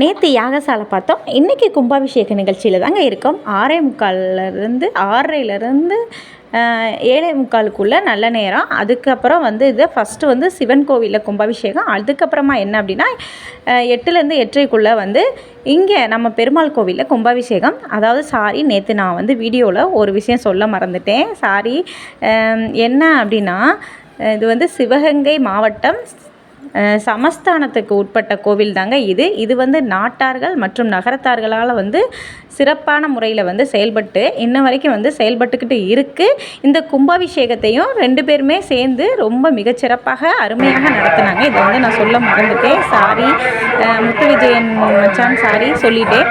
நேற்று யாகசாலை பார்த்தோம். இன்றைக்கி கும்பாபிஷேக நிகழ்ச்சியில் தாங்க இருக்கோம். ஆறே முக்கால்லேருந்து ஆறரைலேருந்து ஏழை முக்காலுக்குள்ளே நல்ல நேரம். அதுக்கப்புறம் வந்து இது ஃபஸ்ட்டு வந்து சிவன் கோவிலில் கும்பாபிஷேகம். அதுக்கப்புறமா என்ன அப்படின்னா எட்டுலேருந்து எட்டரைக்குள்ளே வந்து இங்கே நம்ம பெருமாள் கோவிலில் கும்பாபிஷேகம். அதாவது சாரி நேற்று நான் வந்து வீடியோவில் ஒரு விஷயம் சொல்ல மறந்துட்டேன். சாரி என்ன அப்படின்னா இது வந்து சிவகங்கை மாவட்டம் சமஸ்தானத்துக்கு உட்பட்ட கோவில் தாங்க இது. இது வந்து நாட்டார்கள் மற்றும் நகரத்தார்களால் வந்து சிறப்பான முறையில் வந்து செயல்பட்டு இன்ன வரைக்கும் வந்து செயல்பட்டுக்கிட்டு இருக்குது இந்த கும்பாபிஷேகத்தையும் ரெண்டு பேருமே சேர்ந்து ரொம்ப மிகச்சிறப்பாக அருமையாக நடத்தினாங்க. இதை வந்து நான் சொல்ல மறந்துட்டேன். சாரி முத்து விஜயன் மச்சான் சாரி சொல்லிட்டேன்.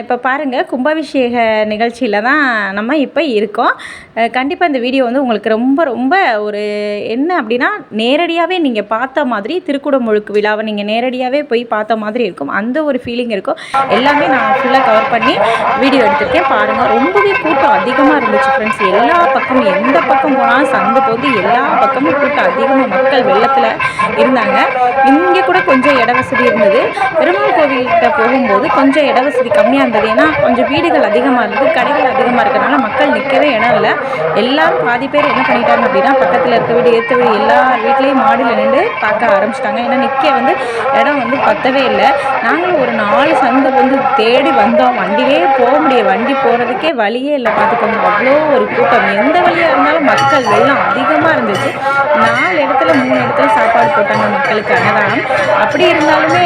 இப்போ பாருங்கள் கும்பாபிஷேக நிகழ்ச்சியில் தான் நம்ம இப்போ இருக்கோம். கண்டிப்பாக இந்த வீடியோ வந்து உங்களுக்கு ரொம்ப ரொம்ப ஒரு என்ன அப்படின்னா நேரடியாகவே நீங்கள் பார்த்த மாதிரி திருக்குடமுழுக்கு விழாவை நீங்கள் நேரடியாகவே போய் பார்த்த மாதிரி இருக்கும். அந்த ஒரு ஃபீலிங் இருக்கும். எல்லாமே நான் ஃபுல்லாக கவர் பண்ணி வீடியோ எடுத்திருக்கேன். பாருங்கள் ரொம்பவே கூட்டம் அதிகமாக இருந்துச்சு ஃப்ரெண்ட்ஸ் எல்லா பக்கமும் எந்த பக்கம் போனாலும் சந்தை போது எல்லா பக்கமும் கூட்டம் அதிகமாக மக்கள் வெள்ளத்தில் இருந்தாங்க. இங்கே கூட கொஞ்சம் இட வசதி இருந்தது. பெருமாள் கோவில்கிட்ட போகும்போது கொஞ்சம் இட வசதி கம்மியாக இருந்தது. ஏன்னா கொஞ்சம் வீடுகள் அதிகமாக இருந்தது கடைகள் அதிகமாக இருக்கிறனால மக்கள் நிற்கவே இடம் இல்லை. எல்லாரும் பாதி பேர் என்ன பண்ணிட்டாங்க அப்படின்னா பக்கத்தில் இருக்க வீடு ஏற்ற வீடு எல்லா வீட்லேயும் மாடியில் நின்று பார்க்க ஆரம்பிச்சிட்டாங்க. ஏன்னா நிற்க வந்து இடம் வந்து பத்தவே இல்லை. நாங்களும் ஒரு நாலு சந்தை வந்து தேடி வந்தோம். வண்டியிலே போக முடிய வண்டி போகிறதுக்கே வழியே இல்லை பார்த்துக்கோங்க அவ்வளோ ஒரு கூட்டம். எந்த வழியாக இருந்தாலும் மக்கள் வெள்ளம் அதிகமாக இருந்துச்சு. நாலு இடத்துல மூணு இடத்துல சாப்பாடு போட்டாங்க மக்களுக்கு அன்னதானம் அப்படி இருந்தாலுமே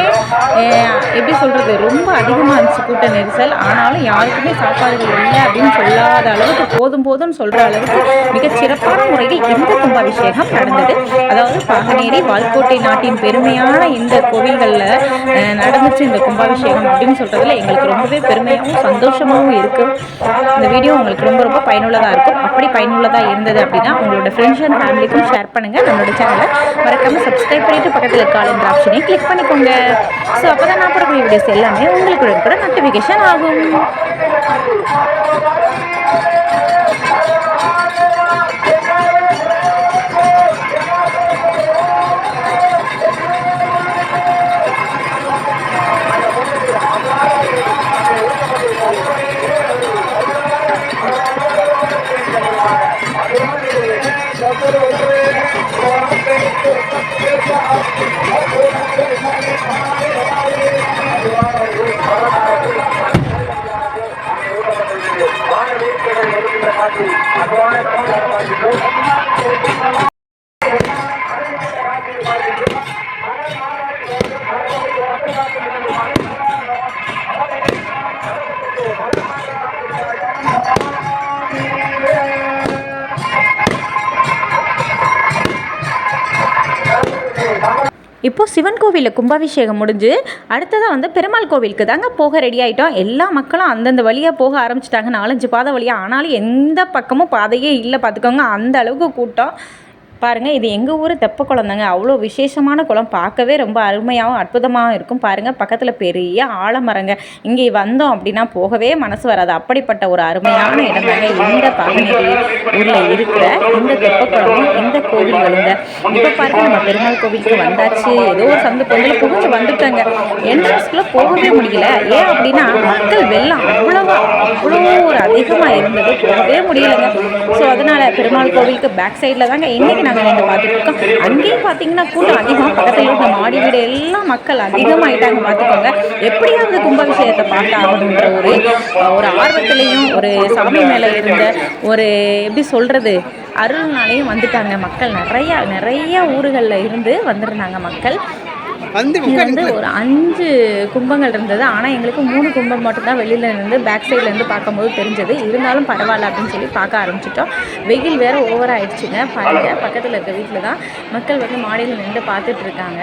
எப்படி சொல்கிறது ரொம்ப அதிகமாக இருந்துச்சு கூட்டம். கூட்ட நெரிசல். ஆனாலும் யாருக்குமே சாப்பாடுகள் இல்லை அப்படின்னு சொல்லாத அளவுக்கு போதும் போதும்னு சொல்கிற அளவுக்கு மிகச் சிறப்பான முறையில் இந்த கும்பாபிஷேகம் நடந்தது. அதாவது பாகனேரி வால்கோட்டை நாட்டின் பெருமையான இந்த கோவில்களில் நடந்துச்சு இந்த கும்பாபிஷேகம் அப்படின்னு சொல்கிறதுல எங்களுக்கு ரொம்பவே பெருமையாகவும் சந்தோஷமாகவும் இருக்குது இந்த வீடியோ உங்களுக்கு ரொம்ப ரொம்ப பயனுள்ளதாக இருக்கும். அப்படி பயனுள்ளதாக இருந்தது அப்படின்னா உங்களோட ஃப்ரெண்ட்ஸ் அண்ட் ஃபேமிலிக்கும் ஷேர் பண்ணுங்கள் நம்மளோட சேனலை மறக்காமல் சப்ஸ்கிரைப் பண்ணிவிட்டு பக்கத்தில் கால் என்ற ஆப்ஷனையும் கிளிக் பண்ணிக்கோங்க. ஸோ அப்போ தான் நான் போடக்கூடிய வீடியோஸ் எல்லாமே உங்களுக்கு கூட நோட்டிஃபிகேஷன் कम्युनिकेशन आगे। இப்போது சிவன் கோவிலில் கும்பாபிஷேகம் முடிஞ்சு அடுத்ததாக வந்து பெருமாள் கோவிலுக்கு தாங்க போக ரெடி ஆகிட்டோம் எல்லா மக்களும் அந்தந்த வழியாக போக ஆரம்பிச்சிட்டாங்க. நாலஞ்சு பாதை வழியாக ஆனாலும் எந்த பக்கமும் பாதையே இல்லை. பார்த்துக்கோங்க அந்த அளவுக்கு கூட்டம். பாருங்கள் இது எங்கள் ஊர் தெப்ப குளந்தாங்க அவ்வளோ விசேஷமான குளம். பார்க்கவே ரொம்ப அருமையாகவும் அற்புதமாகவும் இருக்கும். பாருங்கள் பக்கத்தில் பெரிய ஆலமரங்க. இங்கே வந்தோம் அப்படின்னா போகவே மனசு வராது. அப்படிப்பட்ட ஒரு அருமையான இடம் தாங்க இந்த பாகநேரி ஊரில் இருக்கிற இந்த தெப்ப குளமும் இந்த கோவில்களுங்க. இப்போ பாருங்கள் நம்ம பெருமாள் கோவிலுக்கு வந்தாச்சு. ஏதோ ஒரு சந்து பொங்கல் புகுந்து வந்துட்டாங்க. என்ட்ரன்ஸ்குள்ளே போகவே முடியல. ஏன் அப்படின்னா மக்கள் வெள்ளம் அவ்வளவா அவ்வளோ ஒரு அதிகமாக இருந்தது. போகவே முடியலைங்க. ஸோ அதனால் பெருமாள் கோவிலுக்கு பேக் சைடில் தாங்க இன்றைக்கி நாங்கள் நின்று பார்த்துட்டு இருக்கோம் அங்கேயும் பார்த்தீங்கன்னா கூட்டம் அதிகமாக பக்கத்தில் இருந்த மாடி வீடு எல்லாம் மக்கள் அதிகமாகிட்டாங்க பார்த்துக்கோங்க. எப்படியாவது கும்பாபிஷேகத்தை பார்த்தாகணுன்ற ஒரு ஒரு ஆர்வத்திலையும் ஒரு சாமி மேலே இருந்த ஒரு எப்படி சொல்கிறது அருள்னாலையும் வந்துட்டாங்க மக்கள். நிறையா நிறையா ஊர்களில் இருந்து வந்திருந்தாங்க மக்கள். வந்து வந்து ஒரு அஞ்சு கும்பங்கள் இருந்தது. ஆனால் எங்களுக்கு மூணு கும்பம் மட்டும்தான் வெளியில் இருந்து பேக் சைட்லேருந்து பார்க்கும்போது தெரிஞ்சது. இருந்தாலும் பரவாயில்ல அப்படின்னு சொல்லி பார்க்க ஆரம்பிச்சிட்டோம். வெயில் வேறு ஓவர் ஆயிடுச்சுங்க. பாருங்க பக்கத்தில் இருக்க வீட்டில் தான் மக்கள் வந்து மாடியில் நின்று பார்த்துட்டு இருக்காங்க.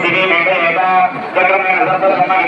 ini mereka mereka sama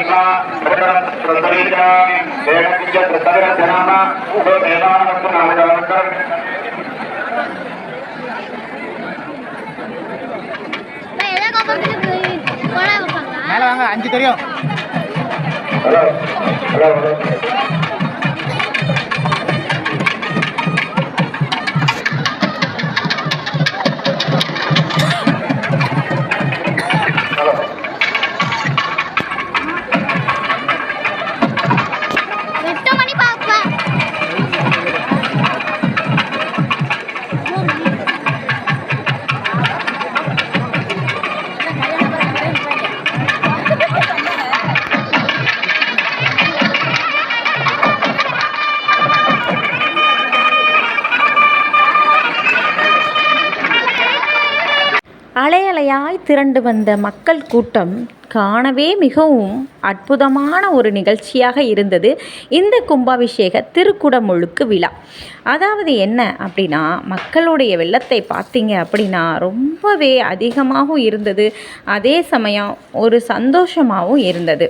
அலையலையாய் திரண்டு வந்த மக்கள் கூட்டம் காணவே மிகவும் அற்புதமான ஒரு நிகழ்ச்சியாக இருந்தது. இந்த கும்பாபிஷேக திருக்குடமுழுக்கு விழா. அதாவது என்ன அப்படின்னா மக்களுடைய வெள்ளத்தை பார்த்தீங்க அப்படின்னா ரொம்பவே அதிகமாகவும் இருந்தது. அதே சமயம் ஒரு சந்தோஷமாகவும் இருந்தது.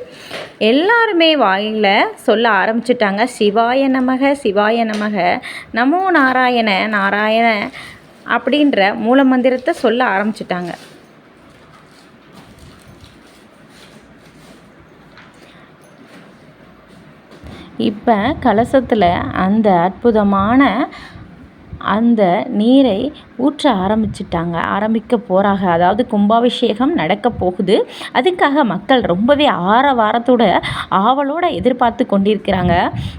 எல்லாருமே வாயில் சொல்ல ஆரம்பிச்சிட்டாங்க சிவாய நமக சிவாய நமக நமோ நாராயண நாராயண அப்படின்ற மூல மந்திரத்தை சொல்ல ஆரம்பிச்சிட்டாங்க. இப்போ கலசத்தில் அந்த அற்புதமான அந்த நீரை ஊற்ற ஆரம்பிச்சிட்டாங்க. ஆரம்பிக்க போகிறாங்க அதாவது கும்பாபிஷேகம் நடக்க போகுது. அதுக்காக மக்கள் ரொம்பவே ஆரவாரத்தோட ஆவலோட எதிர்பார்த்து கொண்டிருக்கிறாங்க.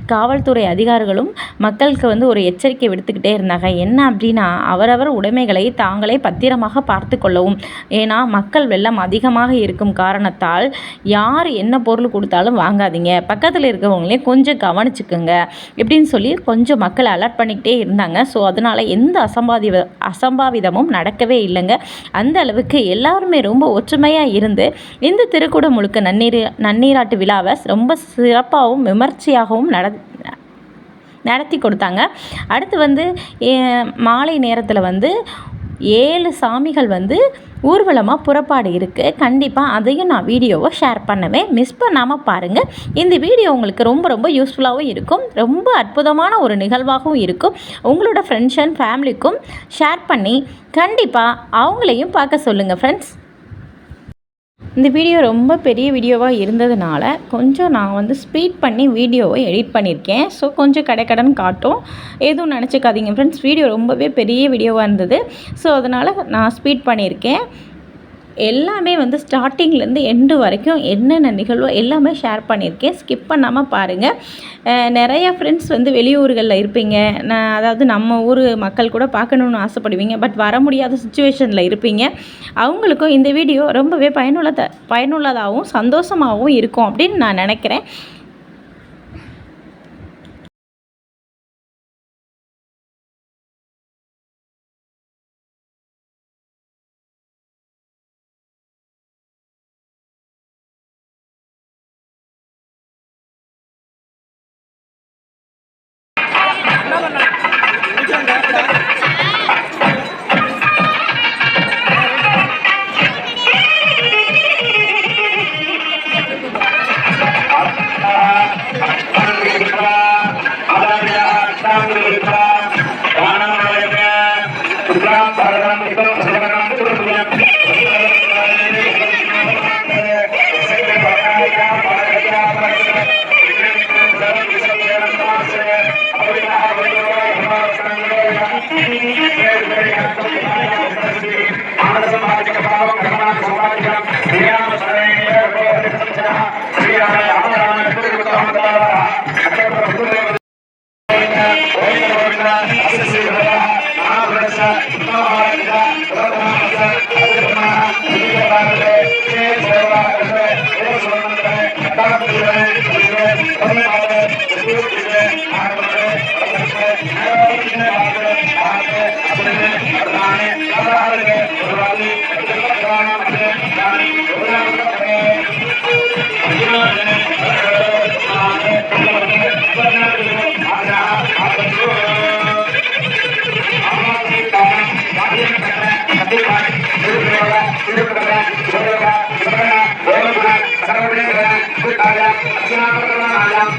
காவல்துறை அதிகாரிகளும் மக்களுக்கு வந்து ஒரு எச்சரிக்கை விடுத்துக்கிட்டே இருந்தாங்க. என்ன அப்படின்னா அவரவர் உடைமைகளை தாங்களே பத்திரமாக பார்த்து கொள்ளவும். ஏன்னா மக்கள் வெள்ளம் அதிகமாக இருக்கும் காரணத்தால் யார் என்ன பொருள் கொடுத்தாலும் வாங்காதீங்க. பக்கத்தில் இருக்கிறவங்களே கொஞ்சம் கவனிச்சுக்கோங்க. இப்படின்னு சொல்லி கொஞ்சம் மக்கள் அலர்ட் பண்ணிக்கிட்டே இருந்தாங்க. ஸோ அதனால் எந்த அசம்பாதி அசம்பாவிதமும் நடக்கவே இல்லைங்க. அந்த அளவுக்கு எல்லாருமே ரொம்ப ஒற்றுமையாக இருந்து இந்த திருக்கூட முழுக்க நன்னீர் நன்னீராட்டு விழாவை ரொம்ப சிறப்பாகவும் விமர்சையாகவும் நட நடத்தி கொடுத்தாங்க. அடுத்து வந்து ஏ- மாலை நேரத்தில் வந்து ஏழு சாமிகள் வந்து ஊர்வலமாக புறப்பாடு இருக்குது கண்டிப்பாக அதையும் நான் வீடியோவை ஷேர் பண்ணுவேன். மிஸ் பண்ணாமல் பாருங்கள் இந்த வீடியோ உங்களுக்கு ரொம்ப ரொம்ப யூஸ்ஃபுல்லாகவும் இருக்கும். ரொம்ப அற்புதமான ஒரு நிகழ்வாகவும் இருக்கும். உங்களோட ஃப்ரெண்ட்ஸ் அண்ட் ஃபேமிலிக்கும் ஷேர் பண்ணி கண்டிப்பாக அவங்களையும் பார்க்க சொல்லுங்கள் ஃப்ரெண்ட்ஸ் இந்த வீடியோ ரொம்ப பெரிய வீடியோவாக இருந்ததுனால கொஞ்சம் நான் வந்து ஸ்பீட் பண்ணி வீடியோவை எடிட் பண்ணியிருக்கேன். ஸோ கொஞ்சம் கடைக்கடன் காட்டும். எதுவும் நினச்சிக்காதீங்க ஃப்ரெண்ட்ஸ் வீடியோ ரொம்பவே பெரிய வீடியோவாக இருந்தது. ஸோ அதனால் நான் ஸ்பீட் பண்ணியிருக்கேன். எல்லாமே வந்து ஸ்டார்டிங்லேருந்து எண்டு வரைக்கும் என்னென்ன நிகழ்வோ எல்லாமே ஷேர் பண்ணியிருக்கேன். ஸ்கிப் பண்ணாமல் பாருங்கள் நிறையா ஃப்ரெண்ட்ஸ் வந்து வெளியூர்களில் இருப்பீங்க. நான் அதாவது நம்ம ஊர் மக்கள் கூட பார்க்கணுன்னு ஆசைப்படுவீங்க. பட் வர முடியாத சுச்சுவேஷனில் இருப்பீங்க. அவங்களுக்கும் இந்த வீடியோ ரொம்பவே பயனுள்ள பயனுள்ளதாகவும் சந்தோஷமாகவும் இருக்கும் அப்படின்னு நான் நினைக்கிறேன்.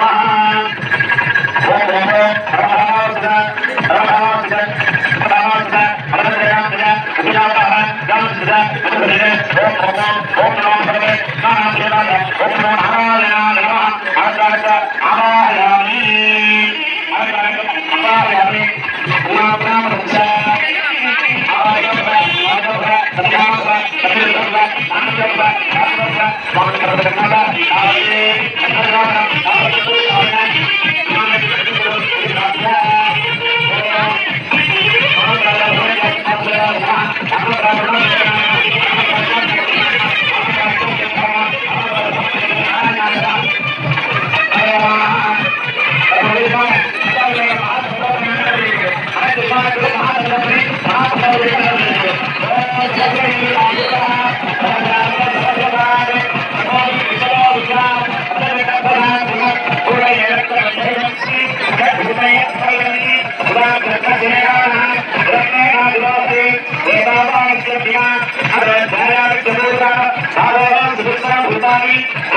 ¡Vamos,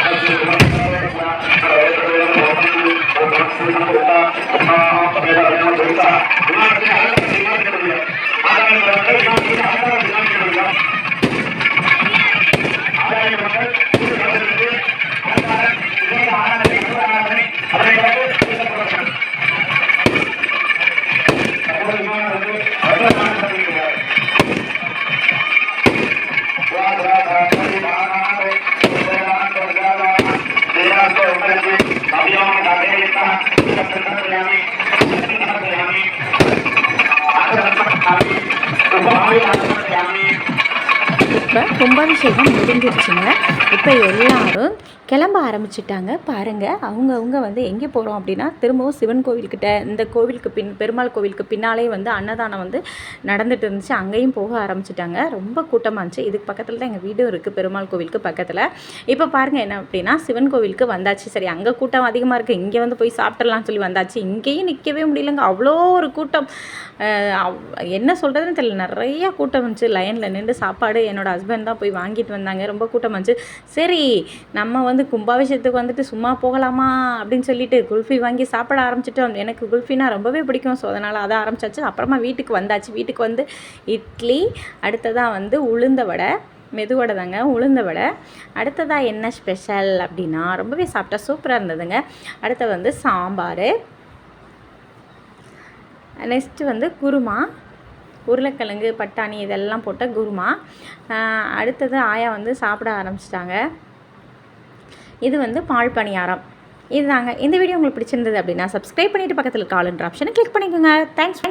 Thank you. இப்போ கும்பாபிஷேகம் முடிஞ்சிருச்சுங்க. இப்போ எல்லாரும் கிளம்ப ஆரம்பிச்சிட்டாங்க. பாருங்கள் அவங்க அவங்க வந்து எங்கே போகிறோம் அப்படின்னா திரும்பவும் சிவன் கோவில்கிட்ட இந்த கோவிலுக்கு பின் பெருமாள் கோவிலுக்கு பின்னாலே வந்து அன்னதானம் வந்து நடந்துட்டு இருந்துச்சு. அங்கேயும் போக ஆரம்பிச்சிட்டாங்க. ரொம்ப கூட்டமாக இருந்துச்சு. இதுக்கு பக்கத்தில் தான் எங்கள் வீடும் இருக்குது பெருமாள் கோவிலுக்கு பக்கத்தில். இப்போ பாருங்கள் என்ன அப்படின்னா சிவன் கோவிலுக்கு வந்தாச்சு. சரி அங்கே கூட்டம் அதிகமாக இருக்குது இங்கே வந்து போய் சாப்பிட்றலாம்னு சொல்லி வந்தாச்சு. இங்கேயும் நிற்கவே முடியலங்க. அவ்வளோ ஒரு கூட்டம். அவ்- என்ன சொல்கிறதுன்னு தெரியல. நிறைய கூட்டம் வந்துச்சு லைனில் நின்று சாப்பாடு என்னோடய ஹஸ்பண்ட் தான் போய் வாங்கிட்டு வந்தாங்க. ரொம்ப கூட்டம் வந்துச்சு சரி நம்ம வந்து வந்து கும்பாபிஷேகத்துக்கு வந்துட்டு சும்மா போகலாமா அப்படின்னு சொல்லிட்டு குல்ஃபி வாங்கி சாப்பிட ஆரம்பிச்சிட்டோம். எனக்கு குல்ஃபினா ரொம்பவே பிடிக்கும். ஸோ அதனால் அதை ஆரம்பிச்சாச்சு. அப்புறமா வீட்டுக்கு வந்தாச்சு. வீட்டுக்கு வந்து இட்லி அடுத்ததாக வந்து உளுந்த வடை மெதுவடை தாங்க உளுந்த வடை. அடுத்ததாக என்ன ஸ்பெஷல் அப்படின்னா ரொம்பவே சாப்பிட்டா சூப்பராக இருந்ததுங்க. அடுத்தது வந்து சாம்பார். நெக்ஸ்ட்டு வந்து குருமா உருளைக்கிழங்கு பட்டாணி இதெல்லாம் போட்ட குருமா. அடுத்தது ஆயா வந்து சாப்பிட ஆரம்பிச்சிட்டாங்க. இது வந்து பால் பணியாரம். இதுதாங்க. இந்த வீடியோ உங்களுக்கு பிடிச்சிருந்தது அப்படின்னா சப்ஸ்கிரைப் பண்ணிவிட்டு பக்கத்தில் கால்ன்ற ஆப்ஷனை கிளிக் பண்ணிக்கோங்க. தேங்க்ஸ்